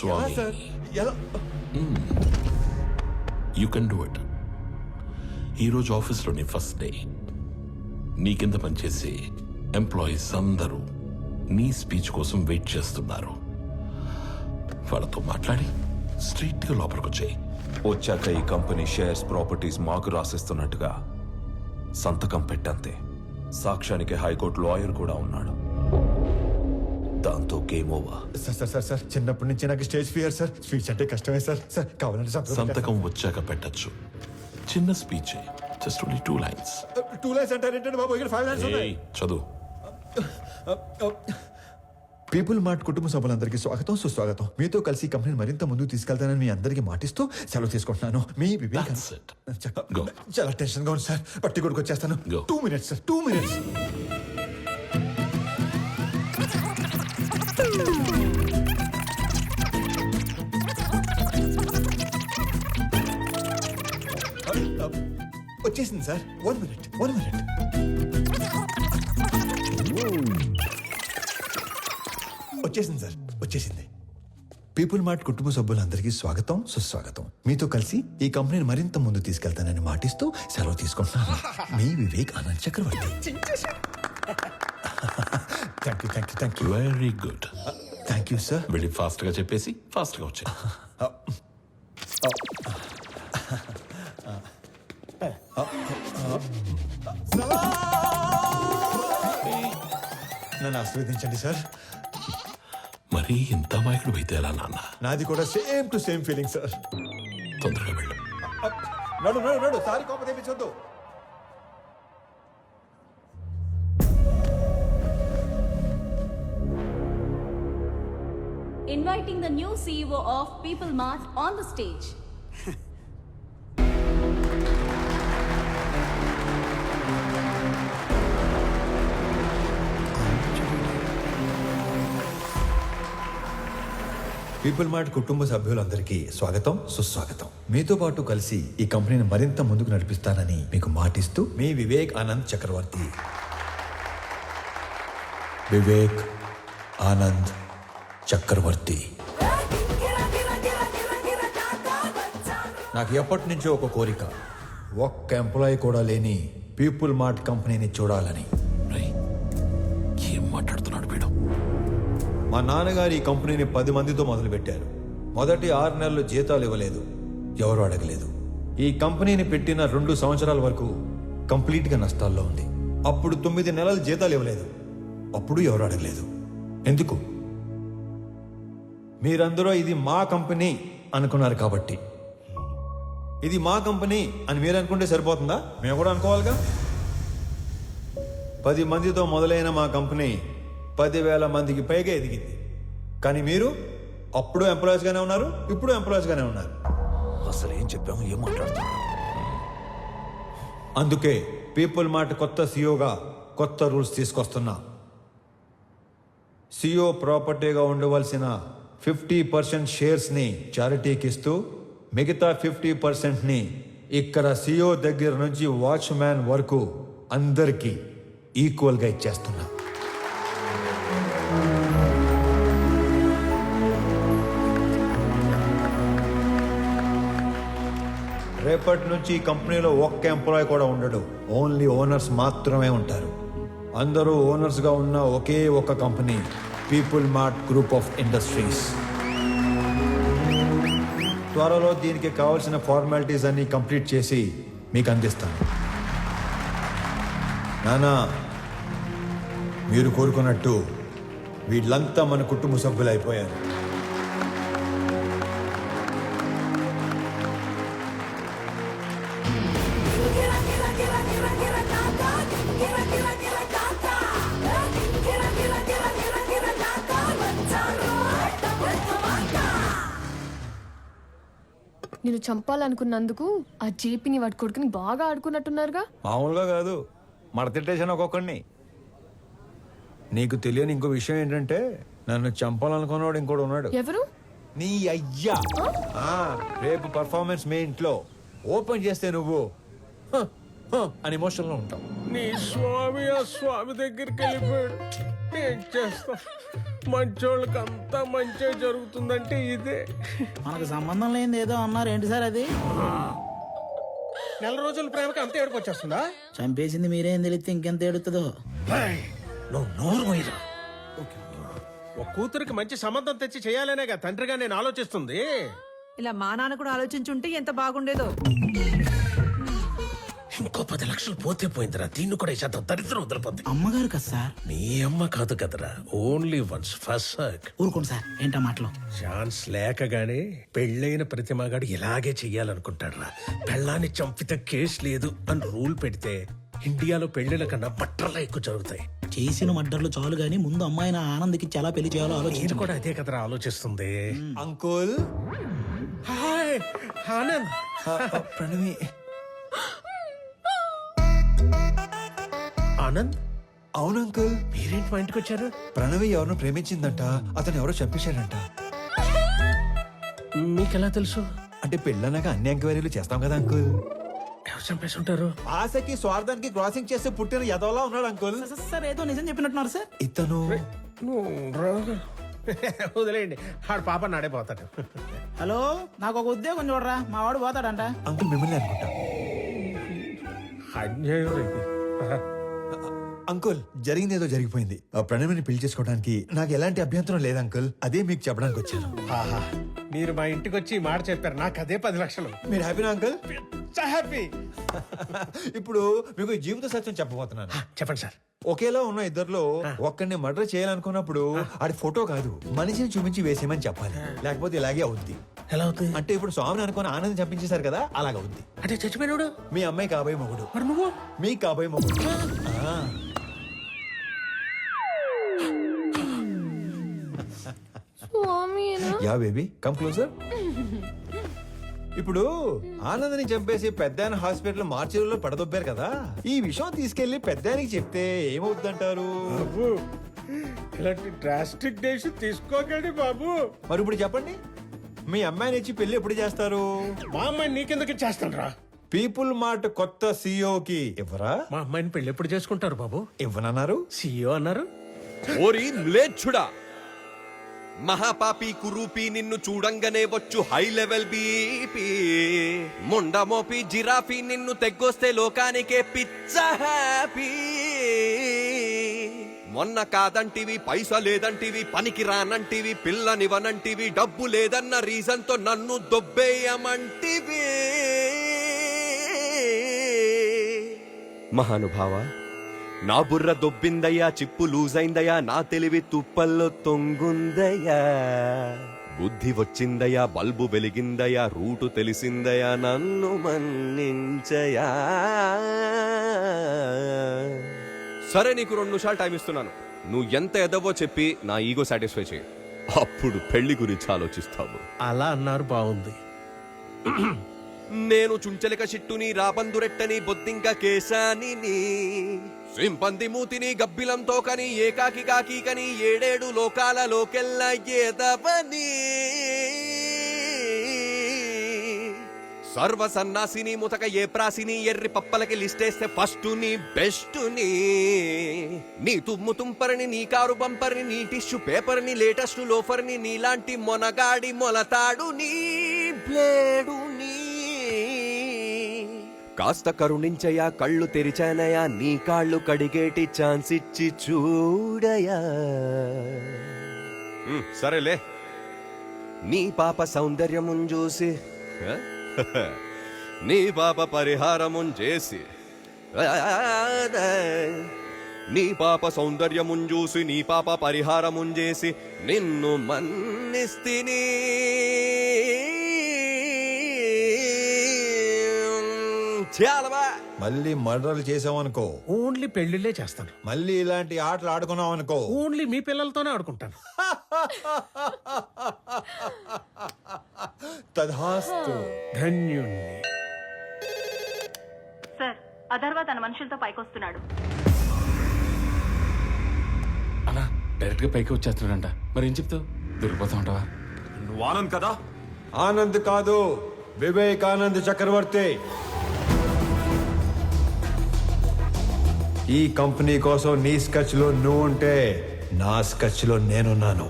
Swamy. You can do it. ఈరోజు ఆఫీస్లో నీ ఫస్ట్ డే. నీ కింద పనిచేసే ఎంప్లాయీస్ అందరూ నీ స్పీచ్ కోసం వెయిట్ చేస్తున్నారు. వాళ్ళతో మాట్లాడి స్ట్రైట్గా లోపలికి వచ్చాయి వచ్చాక ఈ కంపెనీ షేర్స్ ప్రాపర్టీస్ మాకు రాసిస్తున్నట్టుగా సంతకం పెట్టంతే. సాక్ష్యానికి హైకోర్టు లాయర్ కూడా ఉన్నాడు. దాంతో game over. Sir sir sir sir చిన్నప్పటి నుంచి నాకు స్టేజ్ ఫియర్ సార్. స్పీచ్ అంటే కష్టమే సార్. సార్ కావాలంటే సంతకం వచ్చాక పెట్టచ్చు. చిన్న speech just only two lines. Two lines అంటారు ఏంటంటే బాబు? ఇక్కడ ఫైవ్ లైన్స్ ఉన్నాయి. చదువు. పీపుల్ మార్ట్ కుటుంబ సభ్యులందరికీ స్వాగతం సుస్వాగతం. మీతో కలిసి కంపెనీని మరింత ముందుకు తీసుకెళ్తానని మీ అందరికీ మాటిస్తూ సెలవు తీసుకుంటున్నాను. మీ వివేక్. చాలా టెన్షన్గా ఉంది సార్. పట్టి కొడుకు వచ్చేస్తాను. Two minutes sir two minutes వచ్చేసింది sir. One minute one minute వచ్చేసింది సార్. వచ్చేసింది. పీపుల్ మార్ట్ కుటుంబ సభ్యులందరికీ స్వాగతం సుస్వాగతం. మీతో కలిసి ఈ కంపెనీని మరింత ముందు తీసుకెళ్తానని మాటిస్తూ సెలవు తీసుకుంటున్నాను. మీ Vivek Anand Chakravarthi. Thank you thank you thank you very good thank you sir వెళ్ళి ఫాస్ట్గా చెప్పేసి ఫాస్ట్గా వచ్చాయి నన్ను ఆశీర్వదించండి సార్ మరీ ఇంత మాయకుడు అయితే ఎలా నాన్న? నాది కూడా same to same feeling sir తొందరగా వెళ్ళు. నడు నడు నడు సారి కోప తెప్పించొద్దు. Inviting the new CEO of People Mart on the stage. People Mart కుటుంబ సభ్యులందరికీ స్వాగతం సుస్వాగతం. మీతో పాటు కలిసి ఈ కంపెనీని మరింత ముందుకు నడిపిస్తానని మీకు మాటిస్తూ మీ వివేక్ ఆనంద్ చక్రవర్తి. వివేక్ ఆనంద్. చక్రవర్తి. నాకు ఎప్పటి నుంచో ఒక కోరిక. ఒక్క ఎంప్లాయీ కూడా లేని పీపుల్ మార్ట్ కంపెనీని చూడాలని. ఏం మాట్లాడుతున్నాడు వీడు? మా నాన్నగారు ఈ కంపెనీని పది మందితో మొదలుపెట్టారు. మొదటి ఆరు నెలలు జీతాలు ఇవ్వలేదు. ఎవరు అడగలేదు. ఈ కంపెనీని పెట్టిన రెండు సంవత్సరాల వరకు కంప్లీట్గా నష్టాల్లో ఉంది. అప్పుడు తొమ్మిది నెలలు జీతాలు ఇవ్వలేదు. అప్పుడు ఎవరు అడగలేదు. ఎందుకు? మీరందరూ ఇది మా కంపెనీ అనుకున్నారు కాబట్టి. ఇది మా కంపెనీ అని మీరు అనుకుంటే సరిపోతుందా? మేము కూడా అనుకోవాలిగా? పది మందితో మొదలైన మా కంపెనీ పదివేల మందికి పైగా ఎదిగింది. కానీ మీరు అప్పుడు ఎంప్లాయీస్గానే ఉన్నారు ఇప్పుడు ఎంప్లాయీస్గానే ఉన్నారు. అసలు ఏం చెప్పాము ఏం మాట్లాడుతున్నాం అందుకే పీపుల్ మార్ట్ కొత్త సీఓగా కొత్త రూల్స్ తీసుకొస్తున్నా. సిఓ ప్రాపర్టీగా ఉండవలసిన ఫిఫ్టీ పర్సెంట్ షేర్స్ని చారిటీకి ఇస్తూ మిగతా ఫిఫ్టీ పర్సెంట్ని ఇక్కడ సిఓ దగ్గర నుంచి వాచ్మ్యాన్ వరకు అందరికీ ఈక్వల్గా ఇచ్చేస్తున్నా. రేపటి నుంచి ఈ కంపెనీలో ఒక్క ఎంప్లాయ్ కూడా ఉండడు. ఓన్లీ ఓనర్స్ మాత్రమే ఉంటారు. అందరూ ఓనర్స్గా ఉన్న ఒకే ఒక company. People Mart group of industries త్వరలో దీనికి కావాల్సిన ఫార్మాలిటీస్ అన్ని కంప్లీట్ చేసి మీకు అందిస్తాను నానా మీరు కోరుకున్నట్టు వీళ్ళంతా మన కుటుంబ సభ్యులు అయిపోయారు నేను చంపాలనుకున్నందుకు ఆ జేపీని వాడి కొడుకుని బాగా ఆడుకున్నట్టున్నారుగా. మామూలుగా కాదు మడతెట్టేసాను ఒక్కొక్కడిని. నీకు తెలియని ఇంకో విషయం ఏంటంటే నన్ను చంపాలనుకున్నవాడు ఇంకోటి ఉన్నాడు. ఎవరు? నీ అయ్యా. ఆ, రేపు పర్ఫార్మెన్స్ మీ ఇంట్లో. ఓపెన్ చేస్తే నువ్వు "హ, హ" అని ఎమోషన్లో ఉంటావు. నీ స్వామి ఆ స్వామి దగ్గరికి వెళ్ళిపోయాడు. ఏం చేస్తా మంచోళ్ళకి అంతా మంచి జరుగుతుందంటే ఇదే. మనకు సంబంధం లేనిది ఏదో అన్నారు. ఏంటి సార్ అది? నెల రోజుల ప్రేమకి అంత ఏడుపు వచ్చేస్తుందా? చంపేసింది మీరేం తెలిస్తే ఇంకెంత ఏడుతుందో? నువ్వు నోరు పోయిరా ఒక కూతురికి మంచి సంబంధం తెచ్చి చేయాలనేగా తండ్రిగా నేను ఆలోచిస్తుంది. ఇలా మా నాన్న కూడా ఆలోచించుంటే ఎంత బాగుండేదో. ఇంకో పది లక్షలు పోతే పోయిందిరా. దీన్ని కూడా శాతం దరిద్రం వదిలిపోద్ది. అమ్మగారు కదా సార్? నీ అమ్మ కాదు కదరా. ఓన్లీ వన్స్ ఫస్ట్ సర్క్ ఊరుకోండి సార్. ఏంటా మాటలు? ఛాన్స్ లేకగానే పెళ్ళైన ప్రతి మగాడు ఇలాగే చెయ్యాలనుకుంటాడ్రా. పెళ్ళాన్ని చంపితే కేసు లేదు అని రూల్ పెడితే ఇండియాలో పెళ్ళిల కన్నా బట్టర్లా ఎక్కువ జరుగుతాయి. చేసిన మడ్డర్లు చాలు గాని ముందు అమ్మాయిని ఆనంద్కి చాలా పెళ్ళి చేయాలో నేను ఆలోచించు కూడా అదే కదరా ఆలోచిస్తుంది. అంకుల్? హాయ్ ఆనంద్ ప్రణవి ఆనంద్? అవును అంకుల్. మీరేంటి మా ఇంటికి వచ్చారు? ప్రణవి ఎవరినో ప్రేమించిందంట అతను ఎవరో చంపేశాడంట. మీకెలా తెలుసు? అంటే పెళ్ళన్నాక అన్ని ఎంక్వైరీలు చేస్తాం కదా అంకుల్. ఎవరు చంపేసి ఉంటారు ఆశకి స్వార్థానికి క్రాసింగ్ చేస్తే పుట్టిన యదవలా ఉన్నాడు అంకుల్. సార్ ఏదో నిజం చెప్పినట్టున్నారు సార్. ఇతను వదిలేయండి. ఆడు పాప నాడైపోతాడు హలో నాకు ఒక ఉద్యోగం చూడరా. మా వాడు పోతాడంట. అంకుల్ మిమ్మల్ని అనుకుంటా. అన్యాయం ఇది. అంకుల్ జరిగింది ఏదో జరిగిపోయింది. ఆ ప్రణవిని పెళ్ళి చేసుకోవడానికి నాకు ఎలాంటి అభ్యంతరం లేదు అంకుల్. అదే మీకు చెప్పడానికి వచ్చాను. ఆహా, మీరు మా ఇంటికి వచ్చి ఈ మాట చెప్పారు. నాకు అదే పది లక్షలు. మీరు హ్యాపీనా అంకుల్? హ్యాపీ. ఇప్పుడు మీకు ఈ జీవిత సత్యం చెప్పబోతున్నాను. చెప్పండి సార్. ఒకేలా ఉన్న ఇద్దర్లో ఒక్కడిని మర్డర్ చేయాలనుకున్నప్పుడు ఆడి ఫోటో కాదు మనిషిని చూపించి వేసేయమని చెప్పాలి. లేకపోతే ఇలాగే అవుద్ది. ఎలా అవుతుంది అంటే ఇప్పుడు స్వామిని అనుకుని ఆనందం చంపించేశారు కదా అలాగ అవుద్ది. అంటే చచ్చిపోయినాడు? మీ అమ్మాయి కాబోయే మొగుడు. మరి నువ్వు? మీ కాబోయే మొగుడు. యా బేబీ కమ్ క్లోజర్ ఇప్పుడు ఆనందని చంపేసి పెద్దాయన హాస్పిటల్ మార్చిలో పడదొబ్బారు కదా. ఈ విషయం తీసుకెళ్ళి పెద్దానికి చెప్తే ఏమవుతుందంటారు బాబు ఇలాంటి డ్రాస్టిక్ తీసుకోకండి బాబు. మరి ఇప్పుడు చెప్పండి మీ అమ్మాయిని ఇచ్చి పెళ్ళి ఎప్పుడు చేస్తారు? మా అమ్మాయిని నీకెందుకు ఇచ్చేస్తాను రా పీపుల్ మార్ట్ కొత్త CEO కి ఇవ్వరా? మా అమ్మాయిని పెళ్ళి ఎప్పుడు చేసుకుంటారు బాబు? ఇవ్వనన్నారు? సీఈఓ అన్నారు? ఓరి మ్లేచ్ఛుడా మహాపాపి కురూపి నిన్ను చూడంగానే వచ్చు హై లెవెల్ బీపీ. ముండమోపి జిరాఫీ నిన్ను తెగ్గొస్తే లోకానికే పిచ్చ హ్యాపీ. మొన్న కాదంటివి పైస లేదంటివి పనికి రానంటివి పిల్లనివనంటివి డబ్బు లేదన్న రీజన్తో నన్ను దొబ్బేయమంటివి. మహానుభావా నా బుర్ర దొబ్బిందయ్యా చిప్పు లూజైందయ్యా నా తెలివి తుప్పల్లో తొంగుందయ్యా. బుద్ధి వచ్చిందయ్యా బల్బు వెలిగిందయ్యా రూటు తెలిసిందయ్యా నన్ను మన్నించయా సరే నీకు రెండు నిమిషాలు టైం ఇస్తున్నాను. నువ్వు ఎంత ఎదవో చెప్పి నా ఈగో సాటిస్ఫై చేయి. అప్పుడు పెళ్ళి గురించి ఆలోచిస్తావు. అలా అన్నారు బాగుంది నేను చుంచలిక చిట్టుని రాబందురెట్టని బొద్దింక కేశాని సింపంది మూతిని గబ్బిలంతో కని ఏకాకి కాకి కని ఏడేడు లోకాలలోకెల్లా ఏదవని. సర్వ సన్నాసిని ముతక ఏ ప్రాసిని ఎర్రి పప్పలకి లిస్టేస్తే ఫస్ట్ని బెస్ట్ నీ నీ తుమ్ము తుంపరిని నీ కారు బంపర్ని నీ టిష్యూ పేపర్ని లేటెస్ట్ లోఫర్ని నీలాంటి మొనగాడి మొలతాడు నీ బ్లేడు కాస్త కరుణించయా కళ్ళు తెరిచానయా నీ కాళ్ళు కడిగేటి ఛాన్స్ ఇచ్చి చూడయా. సరేలే. నీ పాప సౌందర్యమున్ చూసి? నీ పాప పరిహారమున్ చేసి నీ పాప సౌందర్యమున్ చూసి నీ పాప పరిహారమున్ చేసి నిన్ను మన్నిస్తిని. చాలవా మళ్ళీ మర్డర్లు చేసామనుకో ఓన్లీ పెళ్ళిళ్ళే చేస్తాను. మళ్ళీ ఇలాంటి ఆటలు ఆడుకున్నాం అనుకో ఓన్లీ మీ పిల్లలతోనే ఆడుకుంటాను. తధాస్తు ధన్యుణ్ణి. సార్ అధర్వ తన మనుషులతో పైకొస్తున్నాడు. అలా డైరెక్ట్గా పైకి వచ్చేస్తున్నాడంట. మరి ఏం చెప్తావు? దొరికిపోతా ఉంటావా? నువ్వు ఆనంద్ కదా? ఆనంద్ కాదు వివేకానంద్ చక్రవర్తి. ఈ కంపెనీ కోసం నీ స్కెచ్లో నువ్వు ఉంటే నా స్కచ్లో నేనున్నాను.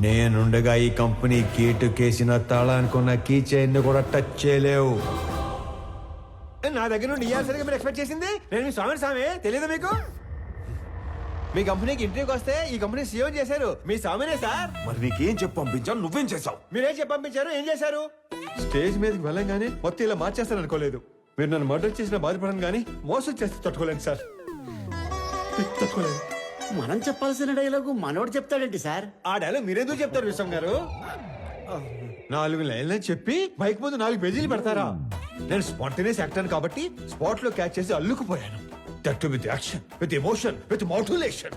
నేనుండగా ఈ కంపెనీ గేటు కేసిన తాళానుకున్న కీ చైన్ కూడా టచ్ చేయలేవు. నా దగ్గర నుండి ఇయ్యాల్సరిగా మీరు ఎక్స్పెక్ట్ చేసింది? నేను మీ స్వామి స్వామి తెలియదు మీకు? మీ కంపెనీకి ఇంటర్వ్యూకి వస్తే ఈ కంపెనీ సీఎం చేశారు. మీ స్వామినే సార్. మరి నీకేం చెప్పి పంపించాను నువ్వేం చేసావు మీరేం చెప్పి పంపించారు? ఏం చేశారు? స్టేజ్ మీదకి వెళ్ళంగానే మొత్తం ఇలా మార్చేస్తాను అనుకోలేదు మీరు నన్ను మర్డర్ చేసిన బాధపడను కానీ మోసం చేస్తే తట్టుకోలేను సార్. మనం చెప్పాల్సిన డైలాగు మనోడు చెప్తాడేంటి సార్. ఆ డైలాగ్ మీరెందుకు చెప్తారు విశ్వం గారు? నాలుగు లైన్లని చెప్పి బైక్ ముందు నాలుగు పేజీలు పెడతారా? నేను స్పాంటేనియస్ యాక్టర్ కాబట్టి స్పాట్లో క్యాచ్ చేసి అల్లుకుపోయాను. That with action with emotion with motivation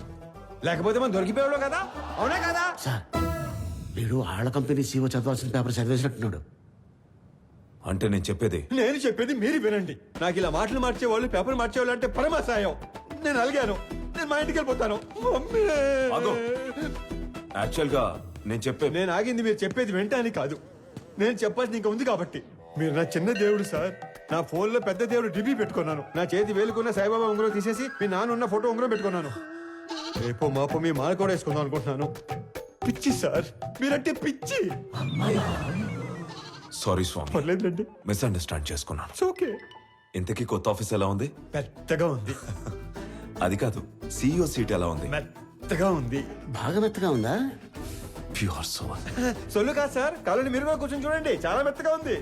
లేకపోతే మనం దొరికిపోయాడు కదా? అవునా కదా? సార్ వీడు ఆళ్ళ కంపెనీ సీఓ చదవాల్సిన పేపర్ చదివేసినట్టున్నాడు. అంటే నేను చెప్పేది? నేను చెప్పేది మీరు వినండి. నాకు ఇలా మాటలు మార్చేవాళ్ళు పేపర్ మార్చేవాళ్ళు అంటే పరమాసాయం. నేను అలిగాను. నేను మా ఇంటికి వెళ్ళిపోతాను. మమ్మీ. ఆగు. యాక్చువల్గా నేను చెప్పే నేను ఆగింది మీరు చెప్పేది వెంటనే కాదు. నేను చెప్పాల్సింది ఇంకా ఉంది కాబట్టి. మీరు నా చిన్న దేవుడు సార్. నా ఫోన్లో పెద్ద దేవుడు డిబి పెట్టుకున్నాను. నా చేతి వేలుకున్న సాయిబాబా ఉంగరం తీసేసి మీ నాన్న ఉన్న ఫోటో ఉంగరం పెట్టుకున్నాను. రేపో మాపో మీ మాల కూడా వేసుకుందాం అనుకుంటున్నాను. పిచ్చి సార్. మీరంటే పిచ్చి. సారీ స్వామి. పర్లేదులేండి. మిస్అండర్స్టాండ్ చేసుకున్నాను. ఓకే ఇంతకీ కొత్త ఆఫీస్ ఎలా ఉంది? పెద్దగా ఉంది. అది కాదు సీఈఓ సీట్ ఎలా ఉంది? మెత్తగా ఉంది. బాగా మెత్తగా ఉందా? ప్యూర్ సోల్ సొల్లు కాదు సార్ కాలని మీరు కూడా కూర్చొని చూడండి చాలా మెత్తగా ఉంది.